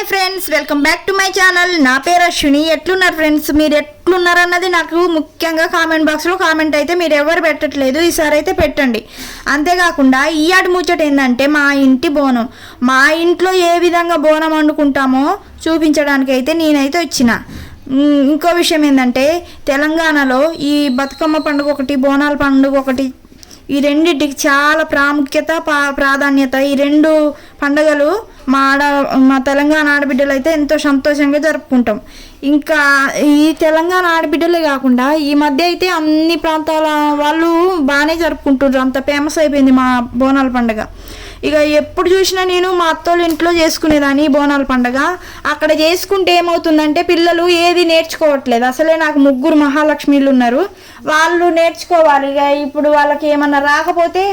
Hi friends welcome back to my channel. నా పేరు అశ్విని. ఎట్లున్నారు ఫ్రెండ్స్? మీరు ఎట్లున్నారు అన్నది నాకు ముఖ్యంగా కామెంట్ బాక్స్లో కామెంట్ అయితే మీరు ఎవరు పెట్టట్లేదు ఈసారి అయితే పెట్టండి. అంతేకాకుండా ఈ ఆడి ముచ్చట ఏంటంటే మా ఇంటి బోనం. మా ఇంట్లో ఏ విధంగా బోనం వండుకుంటామో చూపించడానికి అయితే నేనైతే వచ్చిన. ఇంకో విషయం ఏంటంటే తెలంగాణలో ఈ బతుకమ్మ పండుగ ఒకటి బోనాల పండుగ ఒకటి ఈ రెండింటికి చాలా ప్రాముఖ్యత పా- ప్రాధాన్యత ఈ రెండు పండుగలు మా ఆడ మా తెలంగాణ ఆడబిడ్డలు అయితే ఎంతో సంతోషంగా జరుపుకుంటాం. ఇంకా ఈ తెలంగాణ ఆడబిడ్డలే కాకుండా ఈ మధ్య అయితే అన్ని ప్రాంతాల వాళ్ళు బాగానే జరుపుకుంటున్నారు అంత ఫేమస్ అయిపోయింది మా బోనాల పండుగ. ఇక ఎప్పుడు చూసినా నేను మా అత్తోళ్ళ ఇంట్లో చేసుకునేదాన్ని బోనాల పండగ. అక్కడ చేసుకుంటే ఏమవుతుందంటే పిల్లలు ఏది నేర్చుకోవట్లేదు. అసలే నాకు ముగ్గురు మహాలక్ష్మిలు ఉన్నారు వాళ్ళు నేర్చుకోవాలి. ఇక ఇప్పుడు వాళ్ళకి ఏమన్నా రాకపోతే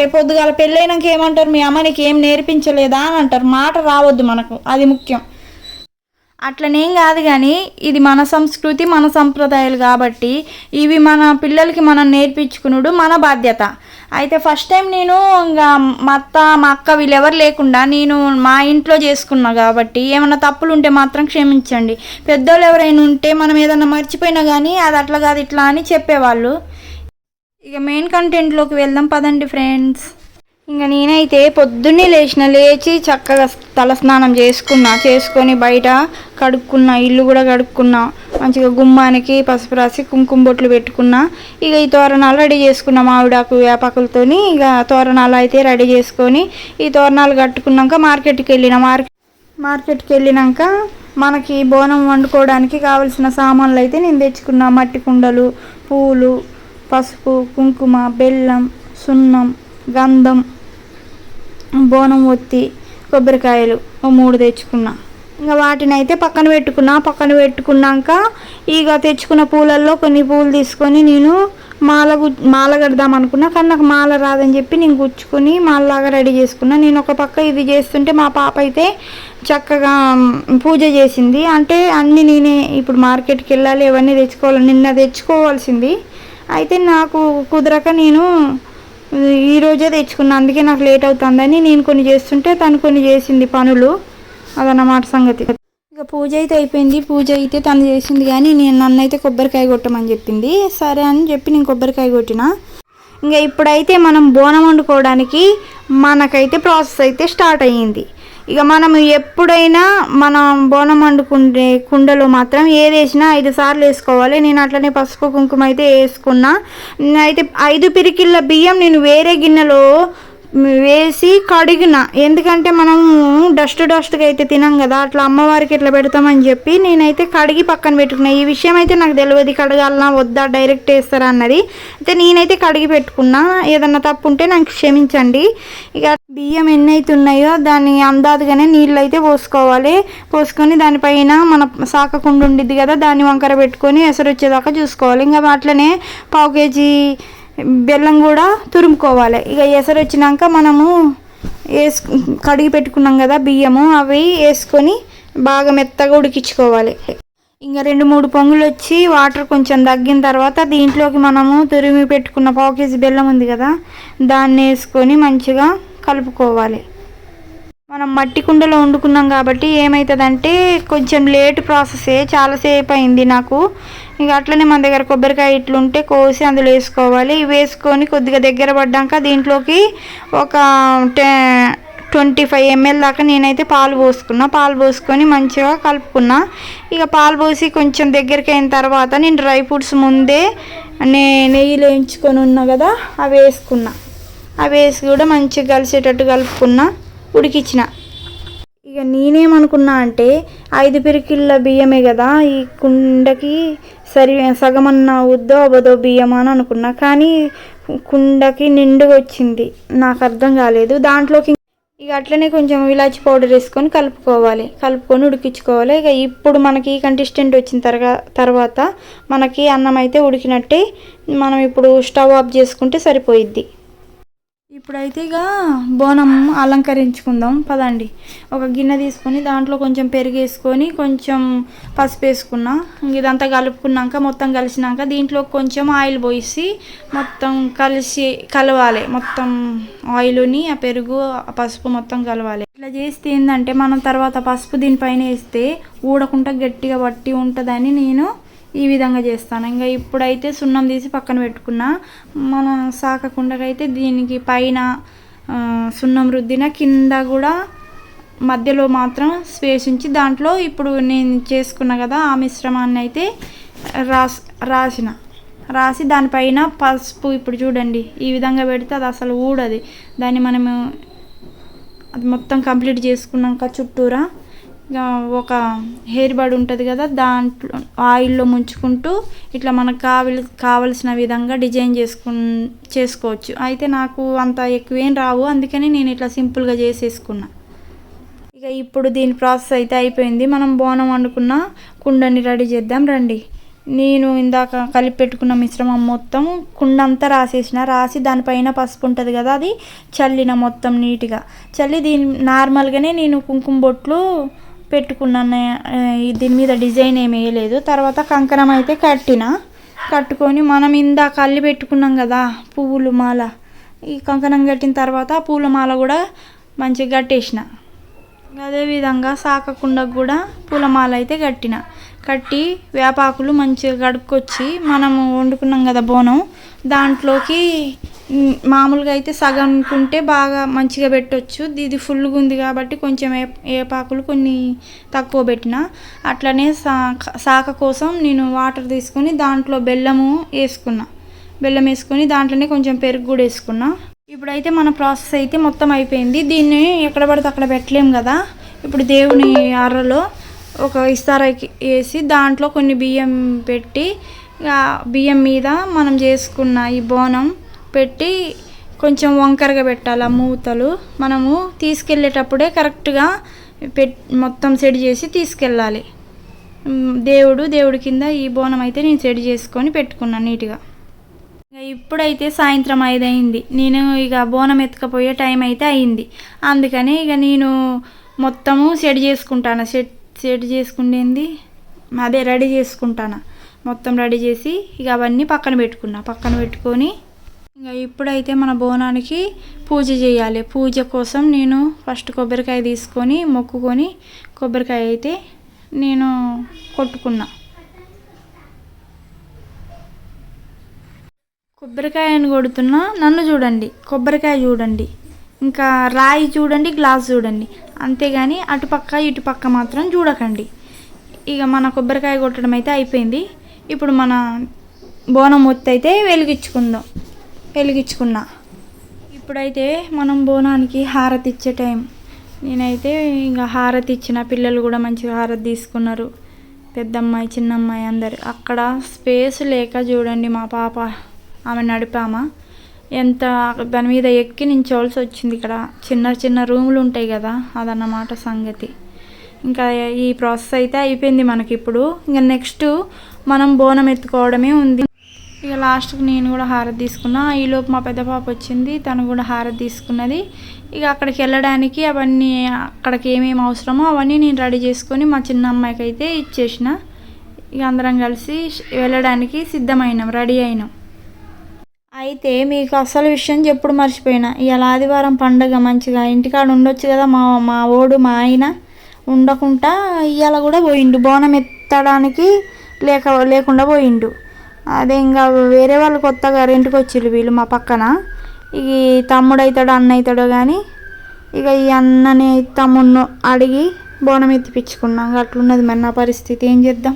రేపొద్దుగాల పెళ్ళైనాక ఏమంటారు? మీ అమ్మ నీకు ఏం నేర్పించలేదా అని అంటారు. మాట రావద్దు మనకు. అది ముఖ్యం. అట్లనేం కాదు కానీ ఇది మన సంస్కృతి మన సంప్రదాయాలు కాబట్టి ఇవి మన పిల్లలకి మనం నేర్పించుకునుడు మన బాధ్యత. అయితే ఫస్ట్ టైం నేను ఇంకా మా అత్త మా అక్క వీళ్ళెవరు లేకుండా నేను మా ఇంట్లో చేసుకున్నా కాబట్టి ఏమైనా తప్పులు ఉంటే మాత్రం క్షమించండి. పెద్దోళ్ళు ఎవరైనా ఉంటే మనం ఏదైనా మర్చిపోయినా కానీ అది అట్లా కాదు ఇట్లా అని చెప్పేవాళ్ళు. ఇక మెయిన్ కంటెంట్లోకి వెళ్దాం పదండి ఫ్రెండ్స్ ఇంకా నేనైతే పొద్దున్నే లేచిన లేచి చక్కగా తలస్నానం చేసుకున్నా చేసుకొని బయట కడుక్కున్నా ఇల్లు కూడా కడుక్కున్నా. మంచిగా గుమ్మానికి పసుపు రాసి కుంకుమ బొట్లు పెట్టుకున్నా. ఇక ఈ తోరణాలు రెడీ చేసుకున్న మావిడాకు వేపాకులతోని ఇక తోరణాలు అయితే రెడీ చేసుకొని ఈ తోరణాలు కట్టుకున్నాక మార్కెట్కి వెళ్ళిన. మార్కెట్ మార్కెట్కి వెళ్ళినాక మనకి బోనం వండుకోవడానికి కావలసిన సామాన్లు అయితే నేను తెచ్చుకున్నా. మట్టి కుండలు పూలు పసుపు కుంకుమ బెల్లం సున్నం గంధం బోనం ఒత్తి కొబ్బరికాయలు ఓ మూడు తెచ్చుకున్నా. ఇంకా వాటిని అయితే పక్కన పెట్టుకున్నా పక్కన పెట్టుకున్నాక ఇక తెచ్చుకున్న పూలల్లో కొన్ని పూలు తీసుకొని నేను మాల గు మాల కడదాం అనుకున్నా కానీ నాకు మాల రాదని చెప్పి నేను గుచ్చుకొని మాలలాగా రెడీ చేసుకున్నా. నేను ఒక పక్క ఇది చేస్తుంటే మా పాప అయితే చక్కగా పూజ చేసింది. అంటే అన్నీ నేనే ఇప్పుడు మార్కెట్కి వెళ్ళాలి ఇవన్నీ తెచ్చుకోవాలి నిన్న తెచ్చుకోవాల్సింది. అయితే నాకు కుదరక నేను ఈరోజే తెచ్చుకున్నా. అందుకే నాకు లేట్ అవుతుందని నేను కొన్ని చేస్తుంటే తను కొన్ని చేసింది పనులు. అదన్నమాట సంగతి. ఇక పూజ అయితే అయిపోయింది. పూజ అయితే తను చేసింది కానీ నేను నన్ను అయితే కొబ్బరికాయ కొట్టమని చెప్పింది. సరే అని చెప్పి నేను కొబ్బరికాయ కొట్టిన. ఇంకా ఇప్పుడైతే మనం బోనం వండుకోవడానికి మనకైతే ప్రాసెస్ అయితే స్టార్ట్ అయ్యింది. ఇక మనం ఎప్పుడైనా మనం బోనం వండుకుండే కుండలో మాత్రం ఏది వేసినా ఐదు సార్లు వేసుకోవాలి. నేను అట్లనే పసుపు కుంకుమ అయితే వేసుకున్నా. అయితే ఐదు పిరికిళ్ళ బియ్యం నేను వేరే గిన్నెలో వేసి కడిగిన. ఎందుకంటే మనం డస్ట్ డస్ట్గా అయితే తినాం కదా అట్లా అమ్మవారికి ఇట్లా పెడతామని చెప్పి నేనైతే కడిగి పక్కన పెట్టుకున్నా. ఈ విషయం అయితే నాకు తెలియదు కడగాలనా వద్దా డైరెక్ట్ వేస్తారా అన్నది. అయితే నేనైతే కడిగి పెట్టుకున్నా. ఏదన్నా తప్పు ఉంటే నాకు క్షమించండి. ఇక బియ్యం ఎన్ని అయితే ఉన్నాయో దాన్ని అందాదుగానే నీళ్ళు అయితే పోసుకోవాలి. పోసుకొని దానిపైన మన సాకకుండా ఉండిద్ది కదా దాన్ని వంకర పెట్టుకొని ఎసరు వచ్చేదాకా చూసుకోవాలి. ఇంకా అట్లనే పావు కేజీ బెల్లం కూడా తురుముకోవాలి. ఇక ఎసరు వచ్చినాక మనము వేసు కడిగి పెట్టుకున్నాం కదా బియ్యము అవి వేసుకొని బాగా మెత్తగా ఉడికించుకోవాలి. ఇంకా రెండు మూడు పొంగులు వచ్చి వాటర్ కొంచెం తగ్గిన తర్వాత దీంట్లోకి మనము తురిమి పెట్టుకున్న పావు కేజీ బెల్లం ఉంది కదా దాన్ని వేసుకొని మంచిగా కలుపుకోవాలి. మనం మట్టి కుండలో వండుకున్నాం కాబట్టి ఏమవుతుందంటే కొంచెం లేట్ ప్రాసెసే చాలాసేపు అయింది నాకు. ఇక అట్లనే మన దగ్గర కొబ్బరికాయ ఇట్లుంటే కోసి అందులో వేసుకోవాలి. ఇవి వేసుకొని కొద్దిగా దగ్గర పడ్డాక దీంట్లోకి ఒక టె ట్వంటీ ఫైవ్ ఎంఎల్ దాకా నేనైతే పాలు పోసుకున్నా. పాలు పోసుకొని మంచిగా కలుపుకున్నా. ఇక పాలు పోసి కొంచెం దగ్గరికి అయిన తర్వాత నేను డ్రై ఫ్రూట్స్ ముందే నే నెయ్యిలో లేయించుకొని ఉన్నా కదా అవి వేసుకున్నా. అవి వేసి కూడా మంచిగా కలిసేటట్టు కలుపుకున్నా. ఉడికించిన ఇక నేనేమనుకున్నా అంటే ఐదు పిరికిళ్ళ బియ్యమే కదా ఈ కుండకి సరి సగమన్న వద్దో అబదో బియ్యం అని అనుకున్నా. కానీ కుండకి నిండుగా వచ్చింది. నాకు అర్థం కాలేదు. దాంట్లోకి ఇక అట్లనే కొంచెం ఇలాచి పౌడర్ వేసుకొని కలుపుకోవాలి. కలుపుకొని ఉడికించుకోవాలి. ఇక ఇప్పుడు మనకి కంటిస్టెంట్ వచ్చిన తర్వాత తర్వాత మనకి అన్నం అయితే ఉడికినట్టే మనం ఇప్పుడు స్టవ్ ఆఫ్ చేసుకుంటే సరిపోయిద్ది. ఇప్పుడైతే ఇక బోనం అలంకరించుకుందాం. పదండి. ఒక గిన్నె తీసుకొని దాంట్లో కొంచెం పెరుగు వేసుకొని కొంచెం పసుపు వేసుకున్నా. ఇదంతా కలుపుకున్నాక మొత్తం కలిసినాక దీంట్లో కొంచెం ఆయిల్ పోసి మొత్తం కలిసి కలవాలి. మొత్తం ఆయిల్ని ఆ పెరుగు ఆ పసుపు మొత్తం కలవాలి. ఇట్లా చేస్తే ఏంటంటే మనం తర్వాత పసుపు దీనిపైన వేస్తే ఊడకుండా గట్టిగా పట్టి ఉంటుందని నేను ఈ విధంగా చేస్తాను. ఇంకా ఇప్పుడైతే సున్నం తీసి పక్కన పెట్టుకున్నా మన సాకకుండకైతే దీనికి పైన సున్నం రుద్దిన కింద కూడా మధ్యలో మాత్రం స్పేస్ ఉంచి దాంట్లో ఇప్పుడు నేను చేసుకున్నా కదా ఆ మిశ్రమాన్ని అయితే రాస్ రాసిన. రాసి దానిపైన పసుపు ఇప్పుడు చూడండి ఈ విధంగా పెడితే అది అసలు ఊడది. దాన్ని మనము అది మొత్తం కంప్లీట్ చేసుకున్నాక చుట్టూరా ఒక హెయిర్ బడ్ ఉంటుంది కదా దాంట్లో ఆయిల్లో ముంచుకుంటూ ఇట్లా మనకు కావలి కావలసిన విధంగా డిజైన్ చేసుకు చేసుకోవచ్చు. అయితే నాకు అంత ఎక్కువేం రావు అందుకని నేను ఇట్లా సింపుల్గా చేసేసుకున్నా. ఇక ఇప్పుడు దీని ప్రాసెస్ అయితే అయిపోయింది. మనం బోనం వండుకున్న కుండని రెడీ చేద్దాం రండి. నేను ఇందాక కలిపి పెట్టుకున్న మిశ్రమం మొత్తం కుండ అంతా రాసేసిన. రాసి దానిపైన పసుపు ఉంటుంది కదా అది చల్లిన మొత్తం నీట్గా. చల్లి దీని నార్మల్గానే నేను కుంకుమ బొట్లు పెట్టుకున్నాను దీని మీద డిజైన్ ఏమి వేయలేదు. తర్వాత కంకణం అయితే కట్టిన. కట్టుకొని మనం ఇందాక అల్లి పెట్టుకున్నాం కదా పువ్వులు మాల. ఈ కంకణం కట్టిన తర్వాత పూల మాల కూడా మంచిగా కట్టేసిన. అదేవిధంగా సాకకుండా కూడా పూలమాల అయితే కట్టిన. కట్టి వేపాకులు మంచిగా కడుక్కొచ్చి మనము వండుకున్నాం కదా బోనం. దాంట్లోకి మామూలుగా అయితే సగం అనుకుంటే బాగా మంచిగా పెట్టొచ్చు. ఇది ఫుల్గా ఉంది కాబట్టి కొంచెం ఏ ఏపాకులు కొన్ని తక్కువ పెట్టిన. అట్లనే సాక సాక కోసం నేను వాటర్ తీసుకొని దాంట్లో బెల్లము వేసుకున్నా. బెల్లం వేసుకొని దాంట్లోనే కొంచెం పెరుగు కూడా వేసుకున్నా. ఇప్పుడైతే మన ప్రాసెస్ అయితే మొత్తం అయిపోయింది. దీన్ని ఎక్కడ పడితే అక్కడ పెట్టలేము కదా. ఇప్పుడు దేవుని అర్రలో ఒక ఇస్తారాకి వేసి దాంట్లో కొన్ని బియ్యం పెట్టి బియ్యం మీద మనం చేసుకున్న ఈ బోనం పెట్టి కొంచెం వంకరగా పెట్టాలి ఆ మూతలు. మనము తీసుకెళ్ళేటప్పుడే కరెక్ట్గా పెట్ మొత్తం సెట్ చేసి తీసుకెళ్ళాలి. దేవుడు దేవుడి కింద ఈ బోనం అయితే నేను సెట్ చేసుకొని పెట్టుకున్నాను నీట్గా. ఇక ఇప్పుడైతే సాయంత్రం ఐదు అయింది నేను ఇక బోనం ఎత్తుకపోయే టైం అయితే అయింది. అందుకని ఇక నేను మొత్తము సెట్ చేసుకుంటాను. సెట్ సెట్ చేసుకునేది అదే రెడీ చేసుకుంటాను. మొత్తం రెడీ చేసి ఇక అవన్నీ పక్కన పెట్టుకున్నా. పక్కన పెట్టుకొని ఇంకా ఇప్పుడైతే మన బోనానికి పూజ చేయాలి. పూజ కోసం నేను ఫస్ట్ కొబ్బరికాయ తీసుకొని మొక్కుకొని కొబ్బరికాయ అయితే నేను కొట్టుకున్నా. కొబ్బరికాయని కొడుతున్నా. నన్ను చూడండి. కొబ్బరికాయ చూడండి. ఇంకా రాయి చూడండి గ్లాస్ చూడండి. అంతేగాని అటుపక్క ఇటుపక్క మాత్రం చూడకండి. ఇక మన కొబ్బరికాయ కొట్టడం అయితే అయిపోయింది. ఇప్పుడు మన బోనం ఒత్తి అయితే వెలిగించుకుందాం. వెలిగించుకున్నా. ఇప్పుడైతే మనం బోనానికి హారతి ఇచ్చే టైం. నేనైతే ఇంకా హారతి ఇచ్చిన పిల్లలు కూడా మంచిగా హారతి తీసుకున్నారు. పెద్దమ్మాయి చిన్నమ్మాయి అందరు. అక్కడ స్పేస్ లేక చూడండి మా పాప ఆమె నడిపామా. ఎంత దాని మీద ఎక్కి నించోవాల్సి వచ్చింది ఇక్కడ. చిన్న చిన్న రూములు ఉంటాయి కదా అదన్నమాట సంగతి. ఇంకా ఈ ప్రాసెస్ అయితే అయిపోయింది మనకి ఇప్పుడు. ఇంకా నెక్స్ట్ మనం బోనం ఎత్తుకోవడమే ఉంది. ఇక లాస్ట్కి నేను కూడా హారతి తీసుకున్నా. ఈలోపు మా పెద్ద పాప వచ్చింది. తను కూడా హారతి తీసుకున్నది. ఇక అక్కడికి వెళ్ళడానికి అవన్నీ అక్కడికి ఏమేమి అవసరమో అవన్నీ నేను రెడీ చేసుకొని మా చిన్న అమ్మాయికి అయితే ఇచ్చేసిన. ఇక అందరం కలిసి వెళ్ళడానికి సిద్ధమైనాం రెడీ అయినాం. అయితే మీకు అసలు విషయం చెప్పుడు మర్చిపోయినా ఇవాళ ఆదివారం పండగ మంచిగా ఇంటికాడ ఉండొచ్చు కదా మా మా ఓడు మా ఆయన. ఉండకుండా ఇవాళ కూడా పోయిండు. బోనం ఎత్తడానికి లేక లేకుండా పోయిండు. అదే ఇంకా వేరే వాళ్ళు కొత్తగా రెంట్కి వచ్చిర్రు వీళ్ళు మా పక్కన. ఈ తమ్ముడు అవుతాడో అన్న అవుతాడో కానీ ఇక ఈ అన్నని తమ్ముడు అడిగి బోనం ఎత్తిపించుకున్నాం. అట్లున్నది మరి నా పరిస్థితి. ఏం చేద్దాం?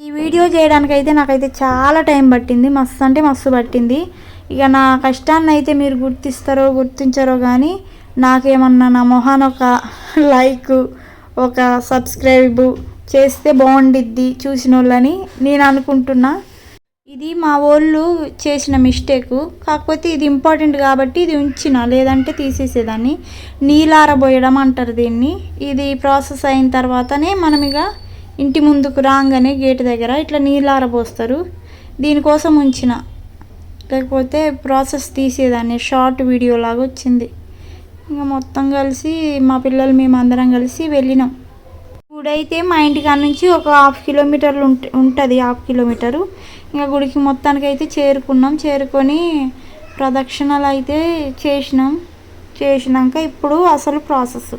ఈ వీడియో చేయడానికి అయితే నాకైతే చాలా టైం పట్టింది. మస్తు అంటే మస్తు పట్టింది. ఇక నా కష్టాన్ని అయితే మీరు గుర్తిస్తారో గుర్తించారో కానీ నాకేమన్నా నా మొహాన్ ఒక లైక్ ఒక సబ్స్క్రైబు చేస్తే బాగుండిద్ది చూసిన వాళ్ళని నేను అనుకుంటున్నా. ఇది మా వాళ్ళు చేసిన మిస్టేక్. కాకపోతే ఇది ఇంపార్టెంట్ కాబట్టి ఇది ఉంచిన లేదంటే తీసేసేదాన్ని. నీలారబోయడం అంటారు దీన్ని. ఇది ప్రాసెస్ అయిన తర్వాతనే మనం ఇక ఇంటి ముందుకు రాగానే గేట్ దగ్గర ఇట్లా నీలారబోస్తారు. దీనికోసం ఉంచిన. లేకపోతే ప్రాసెస్ తీసేదాన్ని. షార్ట్ వీడియో లాగా వచ్చింది. ఇంకా మొత్తం కలిసి మా పిల్లలు మేము అందరం కలిసి వెళ్ళినాం. గుడైతే మా ఇంటికాడ నుంచి ఒక హాఫ్ కిలోమీటర్లు ఉంటుంది హాఫ్ కిలోమీటరు. ఇంకా గుడికి మొత్తానికి అయితే చేరుకున్నాం. చేరుకొని ప్రదక్షిణలు అయితే చేసినాం. చేసినాక ఇప్పుడు అసలు ప్రాసెస్.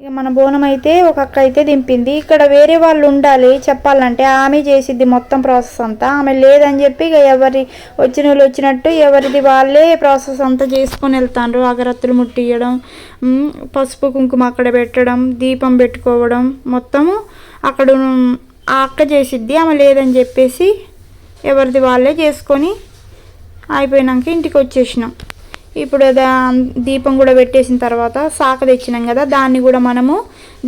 ఇక మన బోనం అయితే ఒక అక్క అయితే దింపింది. ఇక్కడ వేరే వాళ్ళు ఉండాలి చెప్పాలంటే ఆమె చేసిద్ది మొత్తం ప్రాసెస్ అంతా. ఆమె లేదని చెప్పి ఇక ఎవరి వచ్చిన వాళ్ళు వచ్చినట్టు ఎవరిది వాళ్ళే ప్రాసెస్ అంతా చేసుకొని వెళ్తాండ్రు. అగరత్తులు ముట్టియడం పసుపు కుంకుమ అక్కడ పెట్టడం దీపం పెట్టుకోవడం మొత్తము అక్కడ ఆ అక్క చేసిద్ది. ఆమె లేదని చెప్పేసి ఎవరిది వాళ్ళే చేసుకొని అయిపోయినాక ఇంటికి వచ్చేసినాం. ఇప్పుడు దా దీపం కూడా పెట్టేసిన తర్వాత శాఖ తెచ్చినాం కదా దాన్ని కూడా మనము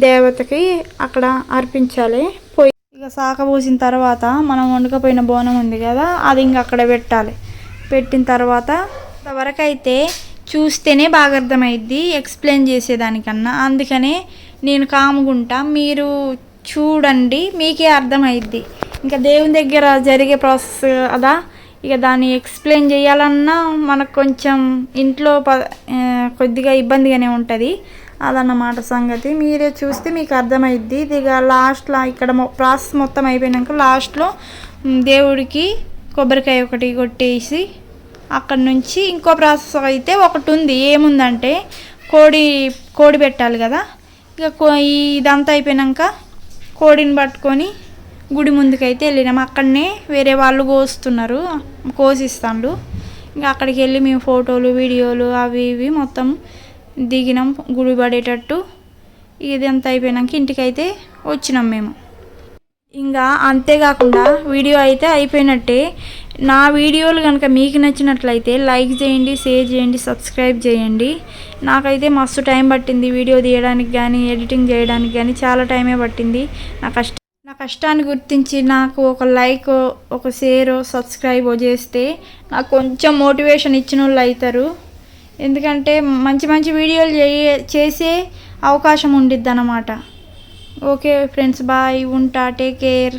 దేవతకి అక్కడ అర్పించాలి. పోయి ఇక శాఖ పోసిన తర్వాత మనం వండుకపోయిన బోనం ఉంది కదా అది ఇంక అక్కడ పెట్టాలి. పెట్టిన తర్వాత వరకైతే చూస్తేనే బాగా అర్థమైద్ది ఎక్స్ప్లెయిన్ చేసేదానికన్నా. అందుకనే నేను కాముకుంటా మీరు చూడండి మీకే అర్థమైద్ది. ఇంకా దేవుని దగ్గర జరిగే ప్రాసెస్ అదా ఇక దాన్ని ఎక్స్ప్లెయిన్ చేయాలన్నా మనకు కొంచెం ఇంట్లో ప కొద్దిగా ఇబ్బందిగానే ఉంటుంది. అదన్నమాట సంగతి. మీరే చూస్తే మీకు అర్థమైద్ది. ఇది ఇక లాస్ట్లో ఇక్కడ మొ- ప్రాసెస్ మొత్తం అయిపోయినాక లాస్ట్లో దేవుడికి కొబ్బరికాయ ఒకటి కొట్టేసి అక్కడ నుంచి ఇంకో ప్రాసెస్ అయితే ఒకటి ఉంది. ఏముందంటే కోడి కోడి పెట్టాలి కదా. ఇక కో ఇదంతా అయిపోయినాక కోడిని పట్టుకొని గుడి ముందుకైతే వెళ్ళినాం. అక్కడనే వేరే వాళ్ళు కోస్తున్నారు కోసిస్తాండు ఇంకా అక్కడికి వెళ్ళి మేము ఫోటోలు వీడియోలు అవి ఇవి మొత్తం దిగినాం. గుడి పడేటట్టు ఇదంతా అయిపోయినాక ఇంటికైతే వచ్చినాం మేము. ఇంకా అంతేకాకుండా వీడియో అయితే అయిపోయినట్టే. నా వీడియోలు కనుక మీకు నచ్చినట్లయితే లైక్ చేయండి షేర్ చేయండి సబ్స్క్రైబ్ చేయండి. నాకైతే మస్తు టైం పట్టింది వీడియో తీయడానికి కానీ ఎడిటింగ్ చేయడానికి కానీ చాలా టైమే పట్టింది. నా కష్టం కష్టాన్ని గుర్తించి నాకు ఒక లైక్ ఒక షేర్ సబ్స్క్రైబ్ చేస్తే నాకు కొంచెం మోటివేషన్ ఇచ్చిన వాళ్ళు అవుతారు ఎందుకంటే మంచి మంచి వీడియోలు చేయ చేసే అవకాశం ఉండిద్ది అన్నమాట ఓకే ఫ్రెండ్స్ బాయ్ ఉంటా టేక్ కేర్.